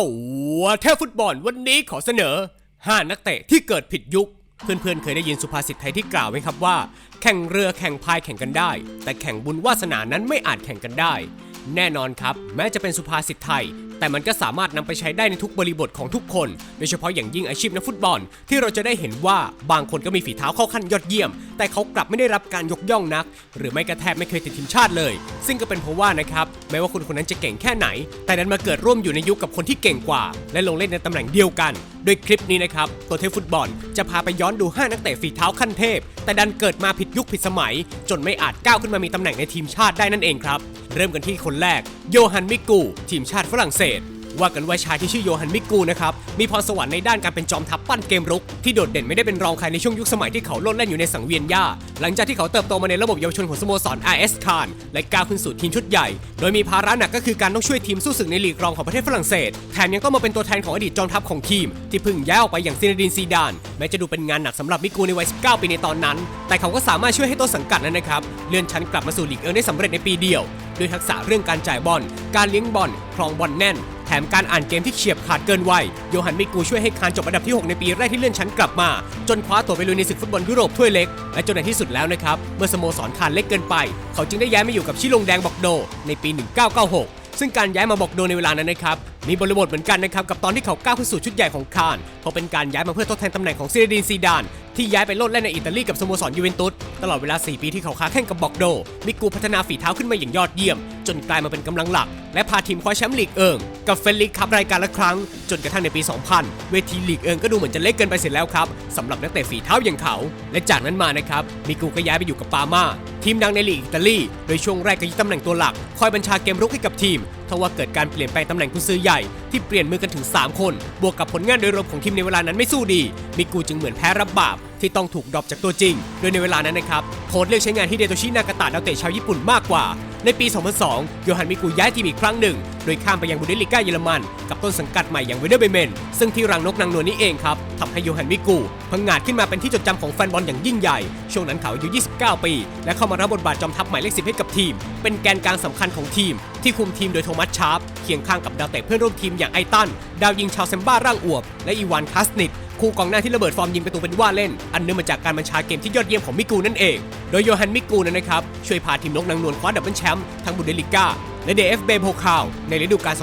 ตัวเทพฟุตบอลวันนี้ขอเสนอ 5 นักเตะที่เกิดผิดยุค เพื่อนๆเคยได้ยินสุภาษิตไทยที่กล่าวไหมครับว่า แข่งเรือแข่งพายแข่งกันได้ แต่แข่งบุญวาสนานั้นไม่อาจแข่งกันได้ แน่นอนครับ แม้จะเป็นสุภาษิตไทย แต่มันก็สามารถนำไปใช้ได้ในทุกบริบทของทุกคน โดยเฉพาะอย่างยิ่งอาชีพนักฟุตบอล ที่เราจะได้เห็นว่าบางคนก็มีฝีเท้าเข้าขั้นยอดเยี่ยม แต่เขากลับไม่ได้รับการยกย่องนัก หรือไม่กระแทบไม่เคยติดทีมชาติเลย ซึ่งก็เป็นเพราะว่านะครับแม้ว่าคนคนนั้นจะเก่งแค่ไหน แต่นั้นมาเกิดร่วมอยู่ในยุคกับคนที่เก่งกว่า และลงเล่นในตำแหน่งเดียวกันโดยคลิปนี้นะครับตัวเทพฟุตบอลจะพาไปย้อนดู 5 นักเตะฝีเท้าขั้นเทพ แต่ดันเกิดมาผิดยุคผิดสมัย จนไม่อาจก้าวขึ้นมามีตำแหน่งในทีมชาติได้นั่นเองครับ เริ่มกันที่คนแรก โยฮันมิกู ทีมชาติฝรั่งเศส ว่ากันว่าชายที่ชื่อโยฮันมิกูนะครับ มีพรสวรรค์ในด้านการเป็นจอมทัพปั้นเกมรุก ที่โดดเด่นไม่ได้เป็นรองใครในช่วงยุคสมัยที่เขาโลดแล่นอยู่ในสังเวียนหญ้า หลังจากที่เขาเติบโตมาในระบบเยาวชนของสโมสร RS คานและก้าวขึ้นสู่ทีมชุดใหญ่ โดยมีภาระหนักก็คือการต้องช่วยทีมสู้ศึกในลีกรองของประเทศฝรั่งเศส แถมยังต้องมาเป็นตัวแทนของอดีตจอมทัพของทีม ที่เพิ่งย้ายออกไปอย่างซินดินซีดาน แม้จะดูเป็นงานหนักสำหรับมิกูในวัย 19 ปีในตอนนั้น แต่เขาก็สามารถช่วยให้ต้นสังกัดนั้นนะครับเลื่อนชั้นกลับมาสู่ลีกเอิงได้สำเร็จในปีเดียว ด้วยทักษะเรื่องการจ่ายบอล การเลี้ยงบอล ครองบอลแน่น แถมการอ่านเกมที่เฉียบขาดเกินวัย โยฮันมิกูช่วยให้คานจบอันดับที่ 6 ในปีแรกที่เลื่อนชั้นกลับมา จนคว้าตัวไปลุยในศึกฟุตบอลยุโรปถ้วยเล็ก และจนในที่สุดแล้วนะครับ เมื่อสโมสรคานเล็กเกินไป เขาจึงได้ย้ายมาอยู่กับชิลงแดงบอกโด ในปี 1996ซึ่งการย้ายมาบอกโดในเวลานั้นนะครับ มีบริบทเหมือนกันนะครับ กับตอนที่เขาก้าวขึ้นสู่ชุดใหญ่ของคานเพราะเป็นการย้ายมาเพื่อทดแทนตำแหน่งของซินดินซีดาน ที่ย้ายไปโลดแล่นในอิตาลีกับสโมสรยูเวนตุสตลอดเวลา 4 ปีที่เขาค้าแข่งกับบอกโด มิกูพัฒนาฝีเท้าขึ้นมาอย่างยอดเยี่ยม จนกลายมาเป็นกำลังหลัก และพาทีมคว้าแชมป์ลีกเอิงกับเฟนลิกคัพรายการละครั้ง จนกระทั่งในปี 2000 เวทีลีกเอิงก็ดูเหมือนจะเล็กเกินไปเสร็จแล้วครับสำหรับนักเตะฝีเท้าอย่างเขา และจากนั้นมานะครับมิกูก็ย้ายไปอยู่กับปาร์มาทีมดังในลีกอิตาลีโดยช่วงแรกก็ยึดตำแหน่งตัวหลัก คอยบัญชาเกมรุกให้กับทีมทว่าเกิดการเปลี่ยนแปลงตำแหน่งกุญซือใหญ่ที่เปลี่ยนมือกันถึง 3 คน บวกกับผลงานโดยรวมของทีมในเวลานั้นไม่สู้ดี มิกูจึงเหมือนแพ้รับบาปที่ต้องถูกดรอปจากตัวจริง โดยในเวลานั้นนะครับโค้ชเลือกใช้งานฮิเดโตชินากาตะดาวเตะชาวญี่ปุ่นมากกว่า ในปี 2002 โยฮันมิกูย้ายทีมอีกครั้งหนึ่ง โดยข้ามไปยังบุนเดสลิก้าเยอรมัน กับต้นสังกัดใหม่อย่างเวเดอร์เบเมน ซึ่งที่รังนกนางนวลนี้เองครับทำให้โยฮันมิกูพังงาดขึ้นมาเป็นที่จดจำของแฟนบอลอย่างยิ่งใหญ่ ช่วงนั้นเขาอายุ 29 ปี และเข้ามารับบทบาทจอมทัพหมายเลข10ให้กับทีม เป็นแกนกลางสำคัญของทีม ที่คุมทีมโดยโทมัสชาร์ปเคียงข้างกับดาวเตะเพื่อนร่วมทีมอย่างไอตันดาวยิงชาวเซมบ้าร่างอวบและอีวานคาสนิต คู่กองหน้าที่ระเบิดฟอร์มยิงประตูเป็นว่าเล่น อันเนื่องมาจากการบัญชาเกมที่ยอดเยี่ยมของมิกูนั่นเอง โดยโยฮันมิกูนั้นนะครับ ช่วยพาทีมนกนางนวลคว้าดับเบิลแชมป์ทั้งบุนเดลิก้าและ DFB โพคาวในฤดูกาล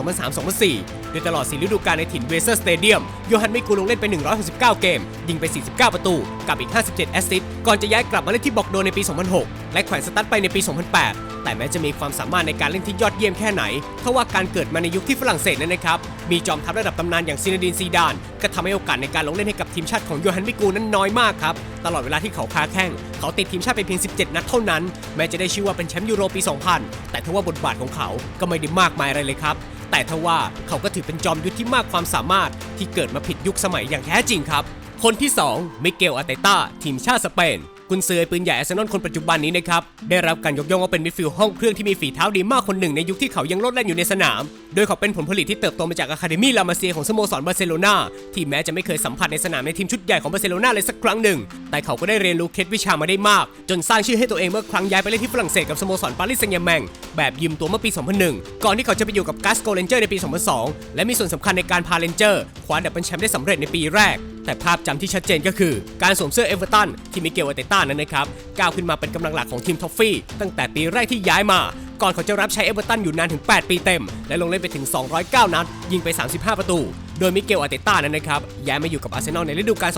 2003-2004 โดยตลอด 4 ฤดูกาลในถิ่นเวเซอร์สเตเดียม โยฮันมิกูลงเล่นไป 169 เกม ยิงไป 49 ประตู กับอีก 57 แอสซิสต์ ก่อนจะย้ายกลับมาเล่นที่บอกโดในปี 2006 และแขวนสตั๊ดไปในปี 2008 แต่แม้จะมีความสามารถในการเล่นที่ยอดเยี่ยมแค่ไหนทว่าการเกิดมาในยุคที่ฝรั่งเศสนั้นนะครับ มีจอมทัพระดับตำนานอย่างซินดินซีดาน ก็ทำให้โอกาสในการลงเล่นให้กับทีมชาติของโยฮันมิกูนั้นน้อยมากครับ ตลอดเวลาที่เขาค้าแข้ง เขาติดทีมชาติไปเพียง 17 นัดเท่านั้น แม้จะได้ชื่อว่าเป็นแชมป์ยูโรปี 2000 แต่ทว่าบทบาทของเขาก็ไม่ได้มากมายอะไรเลยครับแต่ทว่าเขาก็ถือเป็นจอมยุทธที่มากความสามารถที่เกิดมาผิดยุคสมัยอย่างแท้จริงครับ คนที่ 2 มิเกลอาเตต้าทีมชาติสเปน กุนซือปืนใหญ่อาร์เซนอลคนปัจจุบันนี้นะครับ ได้รับการยกย่องว่าเป็นมิดฟิลด์ห้องเครื่องที่มีฝีเท้าดีมากคนหนึ่งในยุคที่เขายังโลดแล่นอยู่ในสนาม โดยเขาเป็นผลผลิตที่เติบโตมาจากอะคาเดมี่ลามาเซียของสโมสรบาร์เซโลนาที่แม้จะไม่เคยสัมผัสในสนามในทีมชุดใหญ่ของบาร์เซโลนาเลยสักครั้งหนึ่ง แต่เขาก็ได้เรียนรู้เคล็ดวิชามาได้มาก จนสร้างชื่อให้ตัวเองเมื่อครั้งย้ายไปเล่นที่ฝรั่งเศสกับสโมสรปารีสแซงต์แร์แมงแบบยืมตัวเมื่อปี 2001 ก่อนที่เขาจะไปอยู่กับกัสโกเรนเจอร์ในปี 2002 และมีส่วนสำคัญในการพาเรนเจอร์ ว้าดับเบิลแชมป์ได้สำเร็จในปีแรก แต่ภาพจำที่ชัดเจนก็คือ การสวมเสื้อเอเวอร์ตันที่มิเกลอาเตต้านั้นนะครับก้าวขึ้นมาเป็นกำลังหลักของทีมท็อฟฟี่ตั้งแต่ปีแรกที่ย้ายมา ก่อนเขาจะรับใช้เอเวอร์ตันอยู่นานถึง 8 ปีเต็ม และลงเล่นไปถึง 209 นัด ยิงไป 35 ประตู โดยมิเกลอาเตต้านั้นนะครับย้ายมาอยู่กับอาร์เซนอลในฤดูกาล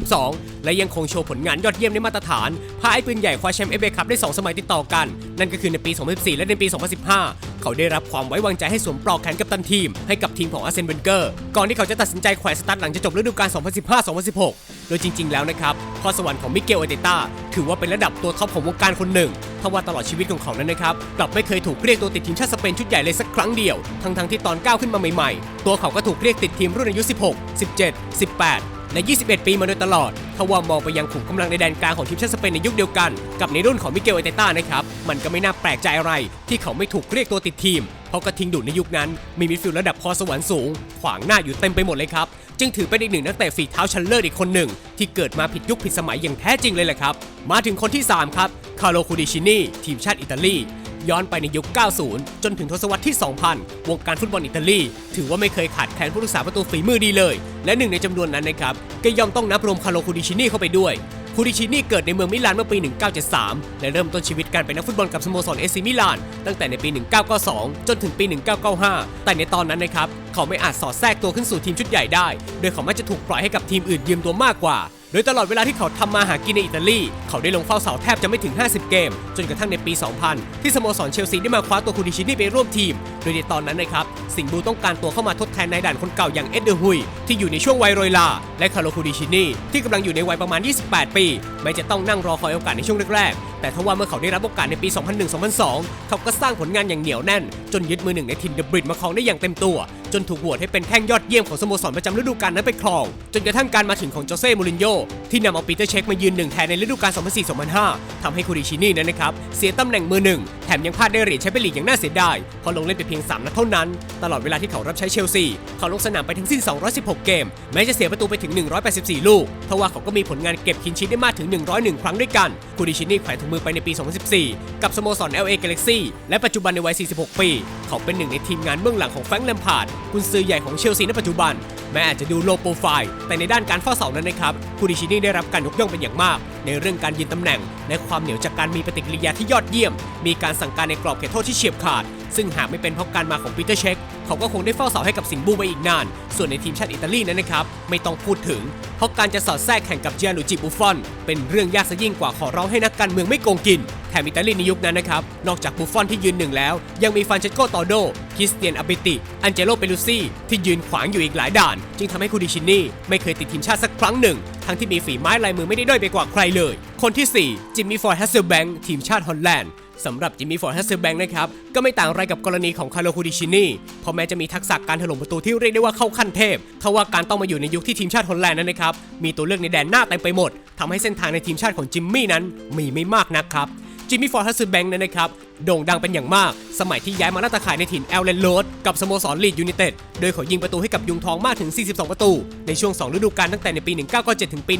2011-2012 และยังคงโชว์ผลงานยอดเยี่ยมในมาตรฐานพาไอ้ปืนใหญ่คว้าแชมป์เอเอคัพได้ 2 สมัยติดต่อกัน นั่นก็คือในปี 2014 และในปี 2015 เขาได้รับความไว้วางใจให้สวมปลอกแขนกัปตันทีม ให้กับทีมของอาร์เซนเวนเกอร์ ก่อนที่เขาจะตัดสินใจแขวนสตาร์ทหลังจะจบฤดูกาล 2015-2016 โดยจริง ๆ แล้วนะครับพรสวรรค์ของมิเกลอาเตต้าถือว่าเป็นระดับตัวท็อปของวงการคนหนึ่งทว่าตลอดชีวิตของเขานั้นนะครับกลับไม่เคยถูกเรียกตัวติดทีมชาติสเปนชุดใหญ่เลยสักครั้งเดียว ทั้งๆที่ตอนก้าวขึ้นมาใหม่ๆ ตัวเขาก็ถูกเรียกติดทีมรุ่นอายุ 16 17 18 และ21 ปีมาโดยตลอดทว่ามองไปยังขุมกำลังในแดนกลางของทีมชาติสเปนในยุคเดียวกัน กับในรุ่นของมิเกลอเตต้านะครับ มันก็ไม่น่าแปลกใจอะไร ที่เขาไม่ถูกเรียกตัวติดทีม เพราะกระทิงดุในยุคนั้น มีมิดฟิลด์ระดับพอสวรรค์สูง ขวางหน้าอยู่เต็มไปหมดเลยครับ จึงถือเป็นอีกหนึ่งนักเตะฝีเท้าชั้นเลิศอีกคนหนึ่ง ที่เกิดมาผิดยุคผิดสมัยอย่างแท้จริงเลยแหละครับ มาถึงคนที่ 3 ครับ คาร์โลคูดิชินีทีมชาติอิตาลี ย้อนไปในยุค 90 จนถึงทศวรรษที่ 2000 วงการฟุตบอลอิตาลี ถือว่าไม่เคยขาดแคลนผู้รักษาประตูฝีมือดีเลย และหนึ่งในจำนวนนั้นนะครับ ก็ย่อมต้องนับรวมคาร์โลคูดิชินีเข้าไปด้วยคูดิชินีเกิดในเมืองมิลานเมื่อปี 1973 และเริ่มต้นชีวิตการเป็นนักฟุตบอลกับสโมสรเอซิมิลานตั้งแต่ในปี 1992 จนถึงปี 1995 แต่ในตอนนั้นนะครับ เขาไม่อาจสอดแทรกตัวขึ้นสู่ทีมชุดใหญ่ได้ โดยเขามักจะถูกปล่อยให้กับทีมอื่นยืมตัวมากกว่า ดยตลอดเวลาที่เขาทำมาหากินในอิตาลี เขาได้ลงเฝ้าเสาแทบจะไม่ถึง 50 เกม จนกระทั่งในปี 2000 ที่สโมสรเชลซีได้มาคว้าตัวคูดิชินี่ไปร่วมทีม โดยในตอนนั้นนะครับ สิงห์บลูต้องการตัวเข้ามาทดแทนนายด่านคนเก่าอย่างเอ็ดเดอร์ฮุย ที่อยู่ในช่วงวัยโรยลา และคาร์โลคูดิชินี่ที่กำลังอยู่ในวัยประมาณ 28 ปีไม่จะต้องนั่งรอคอยโอกาสในช่วงแรกๆ แต่ทว่าเมื่อเขาได้รับโอกาสในปี 2001-2002 เขาก็สร้างผลงานอย่างเหนียวแน่น จนยึดมือหนึ่งในทีมเดอะบริดมาครองได้อย่างเต็มตัวจนถูกโหวตให้เป็นแข้งยอดเยี่ยมของสโมสรประจำฤดูกาลนั้นไปครอง จนกระทั่งการมาถึงของโจเซ่มูรินโญ่ที่นำเอาปีเตอร์เช็คมายืนหนึ่งแทนในฤดูกาล 2004-2005 ทำให้คูดิชินีนั้นนะครับ เสียตำแหน่งมือหนึ่ง แถมยังพลาดได้เหรียญแชมเปี้ยนลีกอย่างน่าเสียดายเพราะลงเล่นไปเพียง 3 นัดเท่านั้น ตลอดเวลาที่เขารับใช้เชลซี เขาลงสนามไปทั้งสิ้น 216 เกม แม้จะเสียประตูไปถึง 184 ลูกทว่าเขาก็มีผลงานเก็บคินชิตได้มากถึง 101 ครั้งด้วยกันคูดิชินีแขวนถุงมือไปในปี 2014 กับสโมสร LA Galaxy และปัจจุบันในวัย 46 ปี เขาเป็นหนึ่งในทีมงานเบื้องหลังของแฟรงค์แลมพาร์ดกุนซือใหญ่ของเชลซีในปัจจุบัน แม้อาจจะดูโลโปรไฟล์ แต่ในด้านการเฝ้าเสานั้นนะครับคูดิชินีได้รับการยกย่องเป็นอย่างมาก ในเรื่องการยืนตำแหน่ง และความเหนียวจากการมีปฏิกิริยาที่ยอดเยี่ยม มีการสั่งการในกรอบเขตโทษที่เฉียบขาด ซึ่งหากไม่เป็นเพราะการมาของปีเตอร์เช็คเขาก็คงได้เฝ้าเสาให้กับสิงบูไปอีกนาน ส่วนในทีมชาติอิตาลีนั้นนะครับไม่ต้องพูดถึง เพราะการจะสอดแทรกแข่งกับเจียนูจิบุฟฟอน เป็นเรื่องยากซะยิ่งกว่าขอร้องให้นักการเมืองไม่โกงกิน มอิตาลีในยุคนั้นนะครับ นอกจากบุฟฟอนที่ยืนหนึ่งแล้ว ยังมีฟานเชสโกตอโดคริสเตียนอาบิติ อันเจโลเปลูซี่ที่ยืนขวางอยู่อีกหลายด่าน จึงทำให้คูดิชินีไม่เคยติดทีมชาติสักครั้งหนึ่ง ทั้งที่มีฝีไม้ลายมือไม่ได้ด้อยไปกว่าใครเลย คนที่ 4 จิมมี่ฟอร์ดฮัสเซลแบงค์ทีมชาติฮอลแลนด์สำหรับจิมมี่ฟอร์ดฮัสเซลแบงค์นะครับ ก็ไม่ต่างอะไรกับกรณีของคาร์โลคูดิชินีเพราะแม้จะมีทักษะการถล่มประตูที่เรียกได้ว่าเข้าขั้นเทพทว่าการต้องมาอยู่ในยุคที่ทีมชาติฮอลแลนด์นั้นนะครับ มีตัวเลือกในแดนหน้าเต็มไปหมดทำให้เส้นทางในทีมชาติของจิมมี่นั้นมีไม่มากนักครับ จิมมี่ฟอร์ดฮัสเซลแบงค์นั้นนะครับโด่งดังเป็นอย่างมาก สมัยที่ย้ายมาล่าตาข่ายในถิ่นแอลเลนโรดกับสโมสรลีดยูไนเต็ด โดยเขายิงประตูให้กับยุงทองมากถึง 42 ประตู ในช่วง 2 ฤดูกาลตั้งแต่ในปี 1997 ถึงปี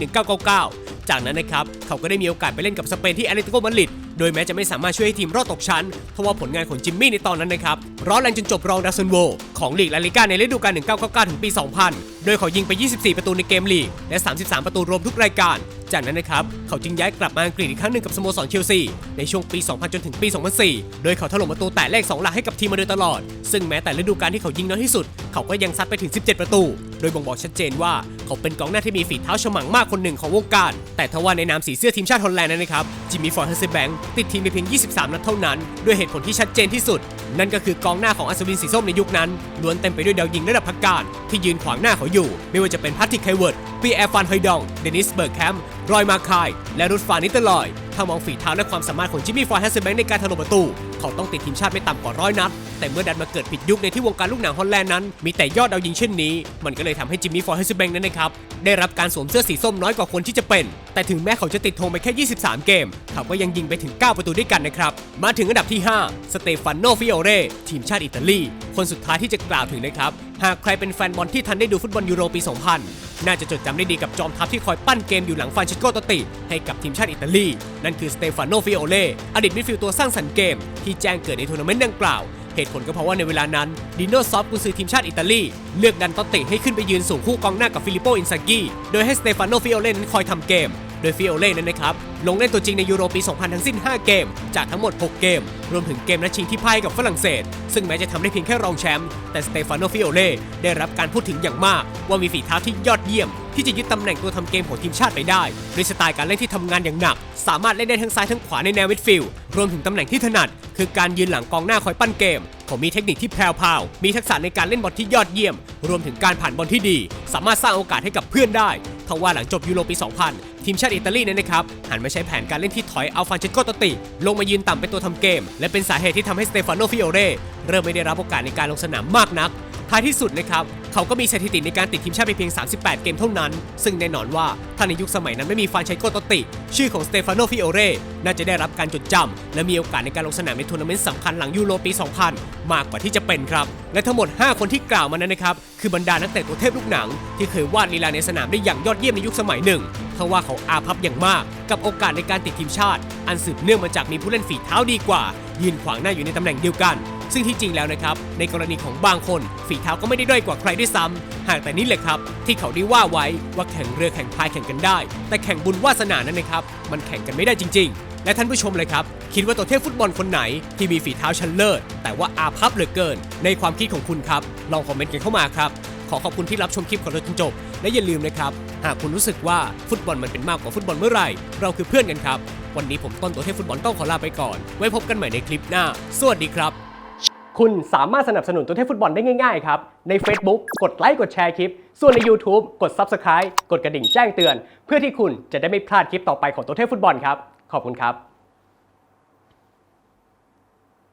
1999 จากนั้นนะครับ เขาก็ได้มีโอกาสไปเล่นกับสเปนที่แอตเลติโกมาดริด โดยแม้จะไม่สามารถช่วยให้ทีมรอดตกชั้น เพราะว่าผลงานของจิมมี่ในตอนนั้นนะครับ ร้อนแรงจนจบรองดาซุนโวของลีกลาลิก้าในฤดูกาล 1999 ถึงปี 2000 โดยเขายิงไป 24 ประตูในเกมลีก และ 33 ประตูรวมทุกรายการ จากนั้นนะครับ เขาจึงย้ายกลับมาอังกฤษอีกครั้งหนึ่งกับสโมสรเชลซีในช่วงปี 2000 จนถึงปี 2004 โดยเขาถล่มประตูแต่เลข 2 หลักให้กับทีมมาโดยตลอด ซึ่งแม้แต่ฤดูกาลที่เขายิงน้อยที่สุด เขาก็ยังซัดไปถึง 17 ประตูโดยบ่งบอกชัดเจนว่าเขาเป็นกองหน้าที่มีฝีเท้าฉมังมากคนหนึ่งของวงการ แต่ทว่าในนามสีเสื้อทีมชาติฮอลแลนด์นั้นนะครับจิมมี่ฟอร์ดเฮสเซแบงค์ติดทีมไปเพียง 23 นัดเท่านั้น ด้วยเหตุผลที่ชัดเจนที่สุด นั่นก็คือกองหน้าของอัศวินสีส้มในยุคนั้นล้วนเต็มไปด้วยดาวยิงระดับพักการ ที่ยืนขวางหน้าเขาอยู่ ไม่ว่าจะเป็นพัตติกไคเวิร์ดปีแอร์ฟันไฮดองเดนิสเบิร์กแคมป์รอยมาคาย และรุดฟานิตลอยถ้ามองฝีเท้าและความสามารถของจิมมี่ฟอร์ดแฮสเซแบงในการถล่มประตู เขาต้องติดทีมชาติไม่ต่ำกว่าร้อยนัด แต่เมื่อดันมาเกิดผิดยุคในที่วงการลูกหนังฮอลแลนด์นั้น มีแต่ยอดดาวยิงเช่นนี้ มันก็เลยทำให้จิมมี่ฟอร์ดแฮสเบงนั้นนะครับ ได้รับการสวมเสื้อสีส้มน้อยกว่าคนที่จะเป็น แต่ถึงแม้เขาจะติดธงไปแค่ 23 เกม เขาก็ยังยิงไปถึง 9 ประตูด้วยกันนะครับ มาถึงอันดับที่ 5 สเตฟานโนฟิโอเรทีมชาติอิตาลี คนสุดท้ายที่จะกล่าวถึงนะครับ หากใครเป็นแฟนบอลที่ทันได้ดูฟุตบอลยูโรปี 2000 น่าจะจดจำได้ดีกับจอมทัพที่คอยปั้นเกมอยู่หลังฟานชิสโกตติให้กับทีมชาติอิตาลี นั่นคือสเตฟานโนฟิโอเรอดีตมิดฟิลด์ตัวสร้างสรรค์เกม ที่แจ้งเกิดในทัวร์นาเมนต์ดังกล่าว เหตุผลก็เพราะว่าในเวลานั้นดิโนซอฟกุนซือทีมชาติอิตาลี เลือกดันโตติให้ขึ้นไปยืนสูงคู่กองหน้ากับฟิลิปโปอินซากิโดยให้สเตฟานโนฟิโอเรนั้นคอยทำเกม โดยฟิโอเล่นั้นนะครับ ลงเล่นตัวจริงในยูโรปี 2000 ทั้งสิ้น 5 เกม จากทั้งหมด 6 เกม รวมถึงเกมนัดชิงที่พ่ายกับฝรั่งเศส ซึ่งแม้จะทำได้เพียงแค่รองแชมป์แต่สเตฟานโนฟิโอเล่ได้รับการพูดถึงอย่างมาก ว่ามีฝีเท้าที่ยอดเยี่ยม ที่จะยึดตำแหน่งตัวทำเกมของทีมชาติไปได้ด้วยสไตล์การเล่นที่ทำงานอย่างหนัก สามารถเล่นได้ทั้งซ้ายทั้งขวาในแนวมิดฟิลด์รวมถึงตำแหน่งที่ถนัด คือการยืนหลังกองหน้าคอยปั้นเกมเขามีเทคนิคที่แพรวๆมีทักษะในการเล่นบอลที่ยอดเยี่ยม รวมถึงการผ่านบอลที่ดี สามารถสร้างโอกาสให้กับเพื่อนได้ทว่าหลังจบยูโรปี 2000 ทีมชาติอิตาลีเนี่ยนะครับหันมาใช้แผนการเล่นที่ถอยเอาฟานเชโกตติ ลงมายืนต่ำเป็นตัวทำเกม และเป็นสาเหตุที่ทำให้สเตฟานโนฟิโอเรเริ่มไม่ได้รับโอกาสในการลงสนามมากนัก ท้ายที่สุดนะครับเขาก็มีสถิติในการติดทีมชาติไปเพียง 38 เกมเท่านั้น ซึ่งแน่นอนว่าถ้าในยุคสมัยนั้นไม่มีฟานไชโกตติ ชื่อของสเตฟานโนฟิโอเรน่าจะได้รับการจดจำและมีโอกาสในการลงสนามในทัวร์นาเมนต์สำคัญหลังยูโรปี 2000 มากกว่าที่จะเป็นครับ และทั้งหมด 5 คนที่กล่าวมานั้นนะครับ คือบรรดานักเตะตัวเทพลูกหนัง ที่เคยวาดลีลาในสนามได้อย่างยอดเยี่ยมในยุคสมัยหนึ่งเพราะว่าเขาอาภัพอย่างมาก กับโอกาสในการติดทีมชาติ อันสืบเนื่องมาจากมีผู้เล่นฝีเท้าดีกว่า ยืนขวางหน้าอยู่ในตำแหน่งเดียวกัน ซึ่งที่จริงแล้วนะครับ ในกรณีของบางคน ฝีเท้าก็ไม่ได้ด้อยกว่าใครด้วยซ้ำหากแต่นี่แหละครับ ที่เขาได้ว่าไว้ว่าแข่งเรือแข่งพายแข่งกันได้ แต่แข่งบุญวาสนานั้นนะครับมันแข่งกันไม่ได้จริง ๆ และท่านผู้ชมเลยครับ คิดว่าตัวเทพฟุตบอลคนไหน ที่มีฝีเท้าชั้นเลิศแต่ว่าอาภัพเหลือเกิน ในความคิดของคุณครับลองคอมเมนต์กันเข้ามาครับขอขอบคุณที่รับชมคลิปของเราจนจบ และอย่าลืมนะครับ หากคุณรู้สึกว่าฟุตบอลมันเป็นมากกว่าฟุตบอลเมื่อไหร่ เราคือเพื่อนกันครับ วันนี้ผมต้นตัวเทพฟุตบอลต้องขอลาไปก่อน ไว้พบกันใหม่ในคลิปหน้า สวัสดีครับ คุณสามารถสนับสนุนตัวเทพฟุตบอลได้ง่ายๆครับ ใน Facebook กดไลค์กดแชร์คลิป ส่วนใน YouTube กด Subscribe กดกระดิ่งแจ้งเตือน เพื่อที่คุณจะได้ไม่พลาดคลิปต่อไปของตัวเทพฟุตบอลครับ ขอบคุณครับ